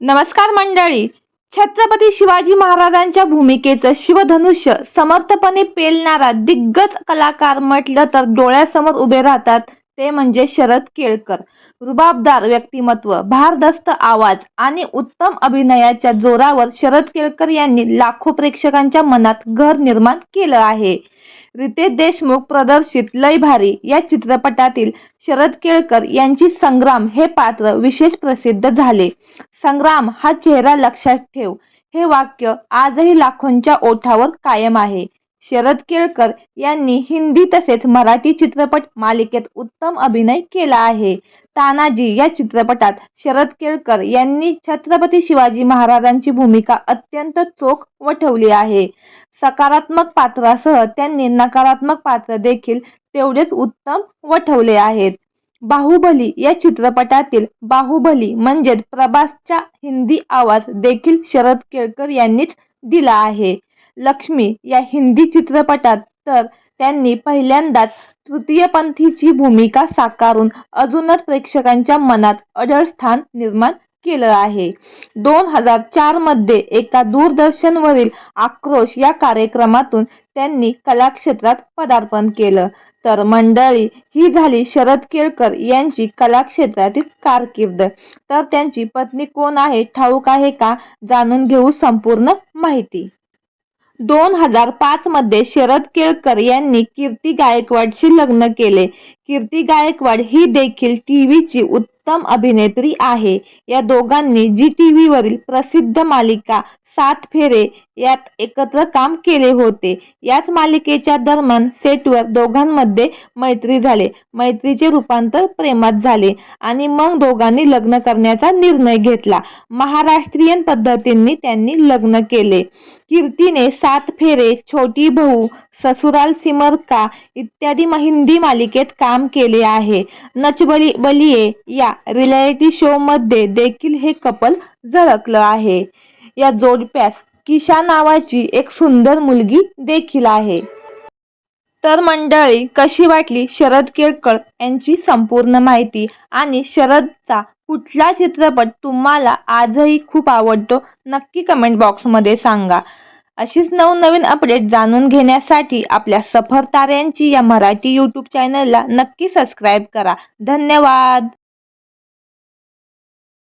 नमस्कार मंडळी. छत्रपती शिवाजी महाराजांच्या भूमिकेचं शिवधनुष्य समर्थपणे पेलणारा दिग्गज कलाकार म्हटलं तर डोळ्यासमोर उभे राहतात ते म्हणजे शरद केळकर. रुबाबदार व्यक्तिमत्व भारदस्त आवाज आणि उत्तम अभिनयाच्या जोरावर शरद केळकर यांनी लाखो प्रेक्षकांच्या मनात घर निर्माण केलं आहे. रितेश देशमुख प्रदर्शित लय भारी या चित्रपटातील शरद केळकर यांची संग्राम हे पात्र विशेष प्रसिद्ध झाले. संग्राम हा चेहरा लक्षात ठेव. हे वाक्य आजही लाखोंच्या ओठावर कायम आहे. शरद केळकर यांनी हिंदी तसेच मराठी चित्रपट मालिकेत उत्तम अभिनय केला आहे. तानाजी या चित्रपटात शरद केळकर यांनी छत्रपती शिवाजी महाराजांची भूमिका अत्यंत चोख वठवली आहे. सकारात्मक पात्रासह त्यांनी नकारात्मक पात्र देखील तेवढेच उत्तम वठवले आहेत. बाहुबली या चित्रपटातील बाहुबली म्हणजेच प्रभासचा हिंदी आवाज देखील शरद केळकर यांनीच दिला आहे. लक्ष्मी या हिंदी चित्रपटात तर त्यांनी पहिल्यांदाच तृतीयपंथीची भूमिका साकारून अजूनच प्रेक्षकांच्या मनात अढळ स्थान निर्माण केलं आहे. दोन हजार चारमध्ये एका दूरदर्शनवरील आक्रोश या कार्यक्रमातून त्यांनी कलाक्षेत्रात पदार्पण केलं. तर मंडळी ही झाली शरद केळकर यांची कलाक्षेत्रातील कारकीर्द. तर त्यांची पत्नी कोण आहे ठाऊक आहे का जाणून घेऊ संपूर्ण माहिती. दोन हजार पाच मध्ये शरद केळकर यांनी कीर्ती गायकवाडशी लग्न केले. कीर्ती गायकवाड ही देखील टीव्हीची उत्तम अभिनेत्री आहे. या दोघांनी जी टी वरील प्रसिद्ध मालिका सात फेरे यात एकत्र काम केले होते. याच मालिकेच्या दरम्यान सेटवर दोघांमध्ये मैत्री झाले. मैत्रीचे रूपांतर प्रेमात झाले आणि मग दोघांनी लग्न करण्याचा निर्णय घेतला. महाराष्ट्रीयन पद्धतींनी त्यांनी लग्न केले. कीर्तीने सात फेरे छोटी बहू ससुराल सिमर का इत्यादी हिंदी मालिकेत काम केले आहे. नचबली बलिये या रियालिटी शो मध्ये देखील हे कपल झळकलं आहे. या जोडप्यास किशा नावाची एक सुंदर मुलगी देखील आहे. तर मंडळी कशी वाटली शरद केळकर यांची संपूर्ण माहिती? आणि शरदचा कुठला चित्रपट तुम्हाला आजही खूप आवडतो नक्की कमेंट बॉक्समध्ये सांगा. अशीच नवनवीन अपडेट जाणून घेण्यासाठी आपल्या सफर ताऱ्यांची या मराठी यूट्यूब चॅनलला नक्की सबस्क्राईब करा. धन्यवाद!